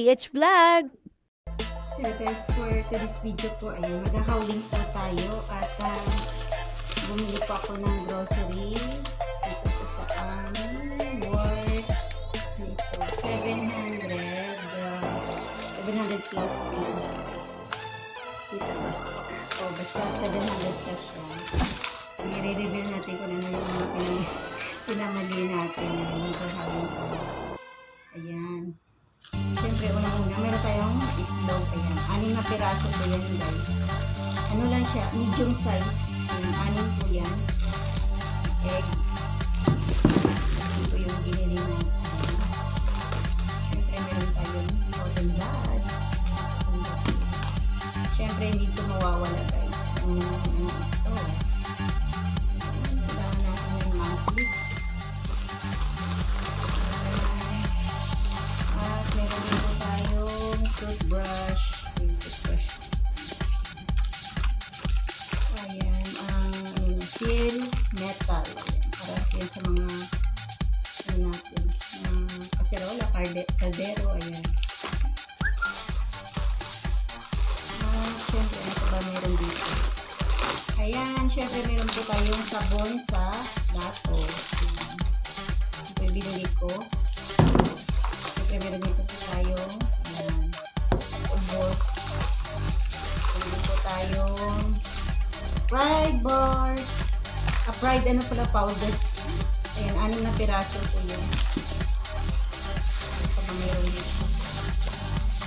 PH Vlog! So guys, for today's video po, ayan, maghahawling po tayo at um, bumili po ako ng grocery. Ito po sa amin, worth dito, 700, uh, 700 plus pesos. Dito ba? O, basta 700 plus siya. I-reveal natin kung ano yung mga pinam pinamali natin. Maghahawling po. Na piraso po yan, guys. Ano lang siya, medium size. Ayan, anim po yan. Egg. Ito po yung binili natin. Siyempre, meron tayong cotton buds. Siyempre, hindi ito mawawala, guys. Ang ano para yan sa mga ano natin, mga kaserola, kaldero, ayan. At syempre, ano ba meron dito? Ayan, syempre meron po tayong sabon sa dato. Ayan. Ito yung binili ko. Siyempre, meron dito po tayo. Ayan. Ubos. Meron po tayong fried bar. Ah, fried ano pala powder. Ayan, anim na piraso po yun. Pa ba meron dito?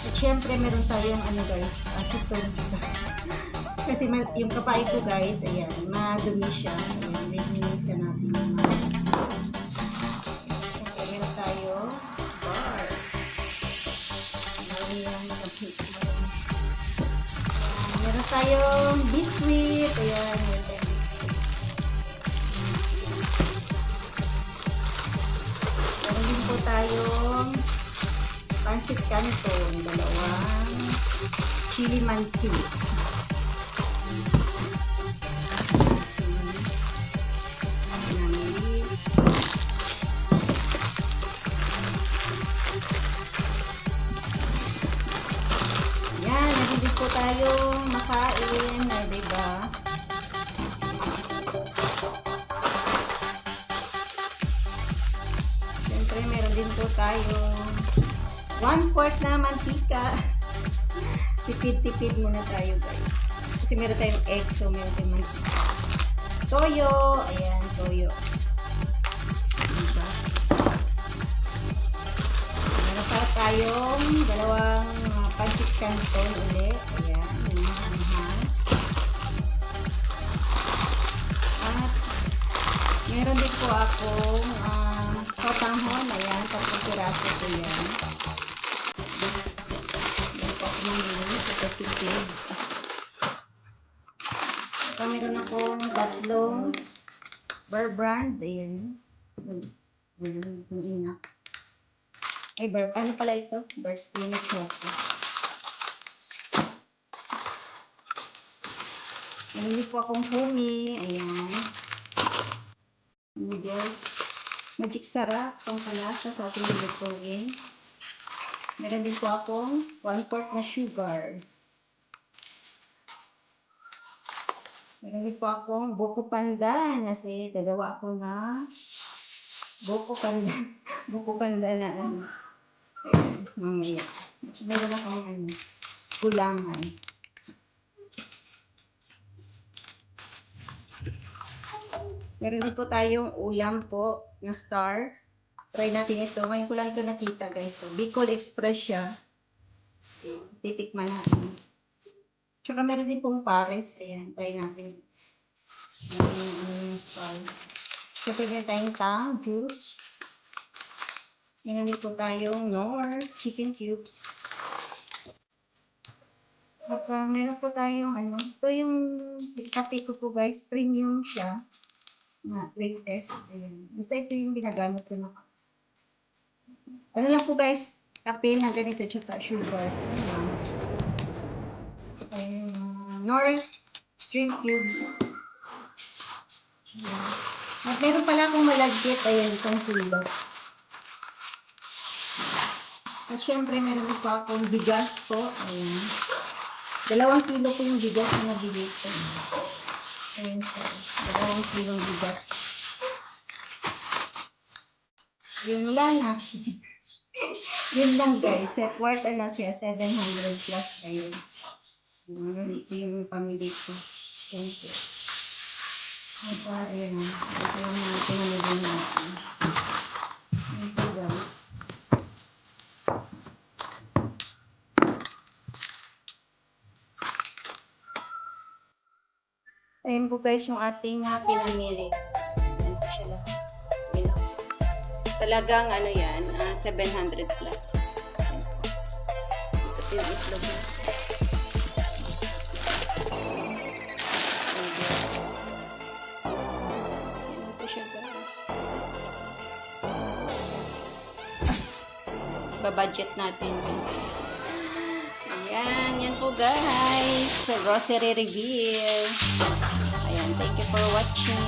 At syempre, meron tayong ano guys, acetone. Kasi yung kapait ko guys, ayan, madumi siya. Ayan, linisan natin yung Siyempre, meron tayo bar. Kapit mo. Ayan, Meron tayong biscuit. Ayan, meron tayong pancit canton. Dalawang chili mansi. Tipid-tipid muna tayo, guys. Kasi meron tayong egg, so meron tayong. Toyo, ayan, toyo. Diba? Meron pa tayong dalawang uh, pancit canton ulit. Ayan, mahal At meron din po akong uh, sotanghon. Ayan, tatlong piraso po yan. Mamili sa tatipid. Saka meron akong tatlong bar brand. Ayan. So, meron yung ina. Ay, bar, ano pala ito? Barstino Choco. Namili po akong humi. Ayan. Noodles. Magic sarap. Pang palasa sa ating lutuin. Meron din po akong 1 quart na sugar. Meron po akong buko pandan. Kasi dalawa ako na buko pandan. buko pandan na ano. Ayan, mamaya. So, meron akong ano, gulangan. Meron po tayong ulam po na star. Try natin ito. Ngayon ko lang ito nakita guys. Bicol Express siya. Titikman natin. Tsaka meron din pong Paris. Ayan, try natin. Yung star. Siyempre meron tayong tang. Meron din po tayong Nor, chicken cubes. At uh, meron po tayong ano, ito yung kape ko po guys, premium siya. Na, latest. Ayan. Basta ito yung ginagamit ko na. Ano lang po guys, kape na ganito, tsaka sugar. Ayan. Ayun, uh, Nor shrimp cubes. Ayan. At meron pala akong malagkit, ayan, isang kilo. At syempre, meron po akong bigas po. Ayan. Dalawang kilo po yung bigas na nabili ko. Ayan po. Dalawang kilong bigas. Yun lang ha. Yun lang guys. Set worth ano siya, 700 plus kayo. Yun, Ito yung family ko. Thank you. At uh, ayun. Ito yung mga pinamili natin. Thank you guys. Ayun po guys yung ating uh, pinamili. Ayan siya. Ayun. Talagang ano yan, ah, 700 plus. Ito yung itlog. Babudget natin. Ayan, yan po guys. Sa grocery reveal. Ayan, thank you for watching.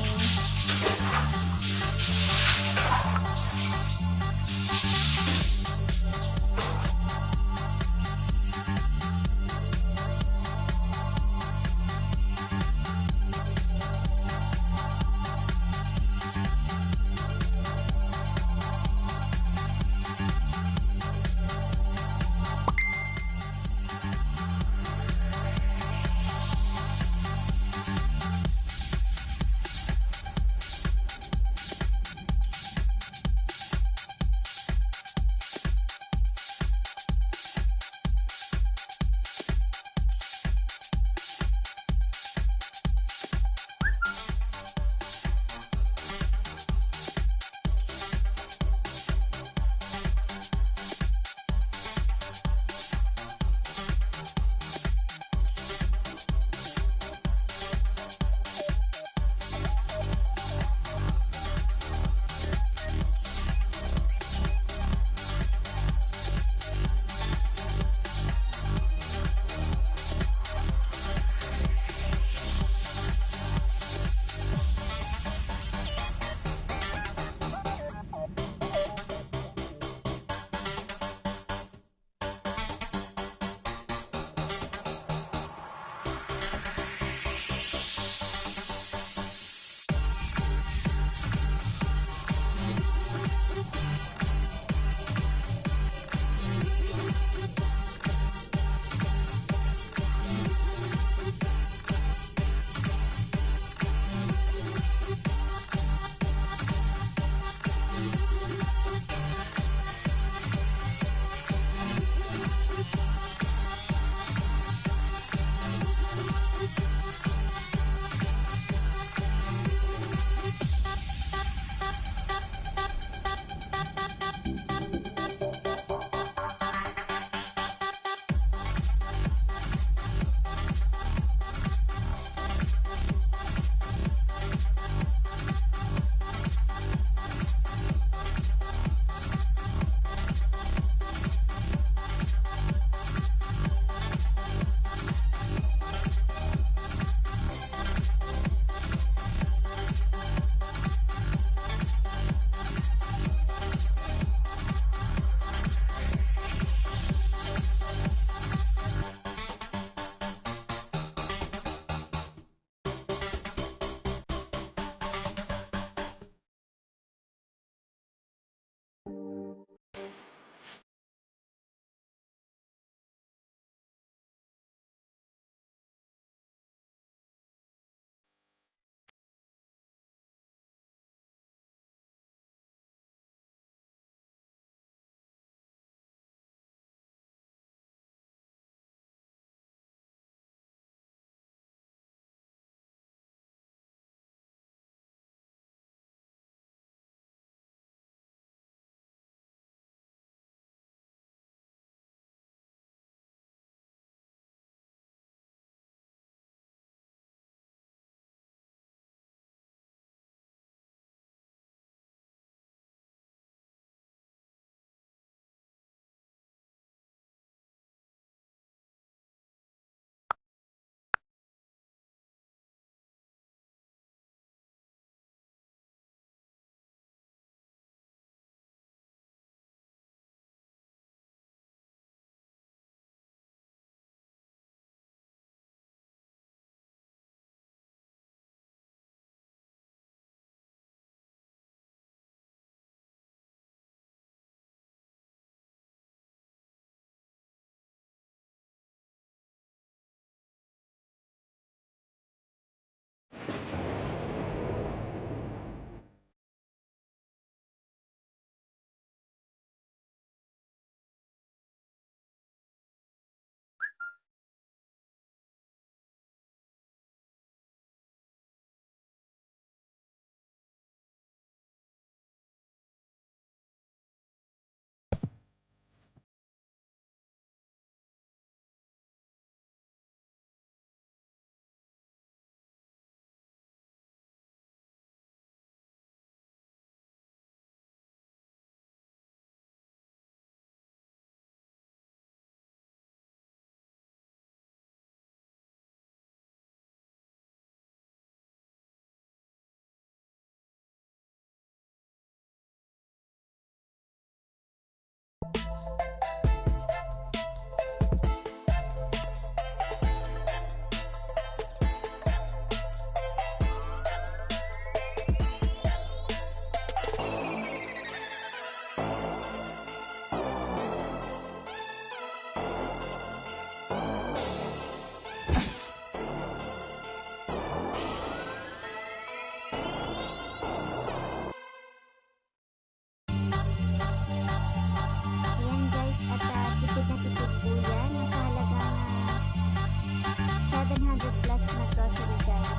plus na grocery guys.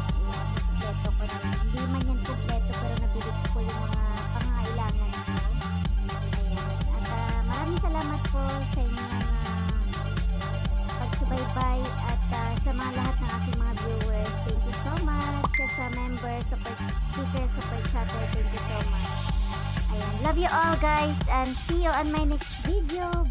Kompleto ko na. Hindi man yan kompleto pero nabili ko yung mga pangailangan ko. At uh, maraming salamat po sa inyong uh, pagsubaybay at uh, sa mga lahat ng aking mga viewers. Thank you so much. Sa, sa members, sa sticker, sa chatter. Thank you so much. Ayan. Love you all guys and see you on my next video.